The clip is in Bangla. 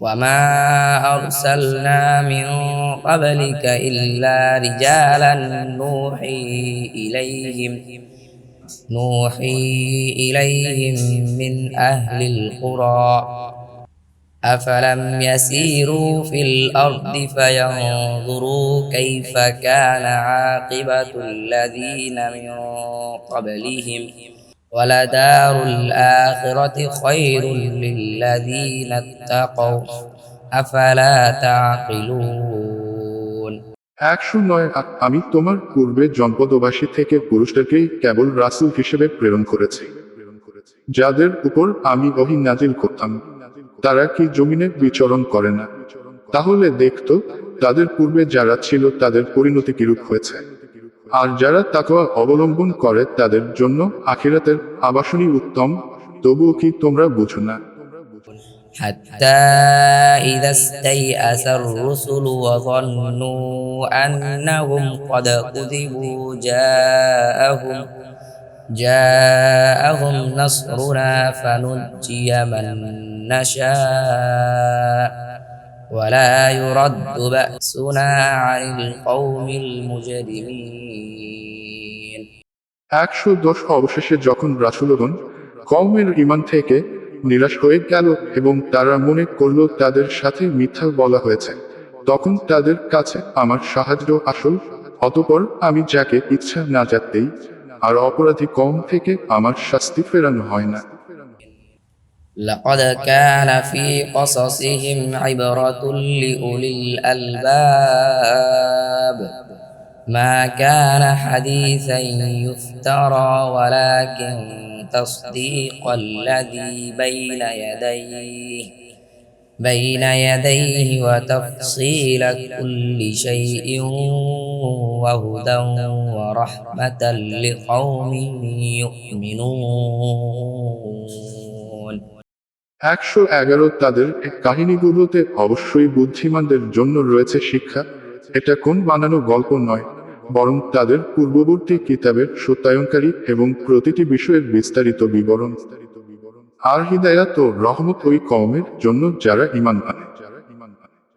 وما أرسلنا من قبلك إلا رجالا نوحي إليهم نوحي إليهم من أهل القرى أفلم يسيروا في الأرض فينظروا كيف كان عاقبة الذين من قبلهم ولدار الآخرة خير للذين اتقوا أفلا تعقلون একশো নয় আ- আমি তোমার পূর্বে জনপদবাসী থেকে পুরুষদেরকেই কেবল রাসূল হিসেবে প্রেরণ করেছি যাদের উপর আমি ওহী নাজিল করতাম তারা কি জমিনে বিচরণ করে না তাহলে দেখতো তাদের পূর্বে যারা ছিল তাদের পরিণতি কিরূপ হয়েছে আর যারা তাকওয়া অবলম্বন করে তাদের জন্য আখিরাতের আবাসনী উত্তম তবুও কি তোমরা বুঝো না حتى إذا استيأس الرسل وظنوا أنهم قد كذبوا جاءهم جاءهم نصرنا فنجي من نشاء ولا يرد بأسنا عن القوم المجرمين একশো দশ অবশেষে যখন রাসুলগণ কওমের ইমান থেকে নিরাশ হয়ে গেল এবং তারা মনে করলো তাদের সাথে মিথ্যা বলা হয়েছে তখন তাদের কাছে আমার সাহায্য আসল অতপর আমি যাকে ইচ্ছা না যাতেই আর অপরাধী কম থেকে আমার শাস্তি ফেরানো হয় না لقد كان في قصصهم عبرة لأولي الألباب ما كان حديثا يفترى ولكن تصديق الذي بين يديه بين يديه وتفصيل كل شيء وهدى ورحمة لقوم يؤمنون একশো এগারো তাদের এই কাহিনীগুলোতে অবশ্যই বুদ্ধিমানদের জন্য রয়েছে শিক্ষা এটা কোন বানানো গল্প নয়, বরং তাদের পূর্ববর্তী কিতাবের সত্যায়নকারী এবং প্রতিটি বিষয়ের বিস্তারিত বিবরণ। আর হিদায়াত রহমত ওই কমের জন্য যারা ইমান আনে।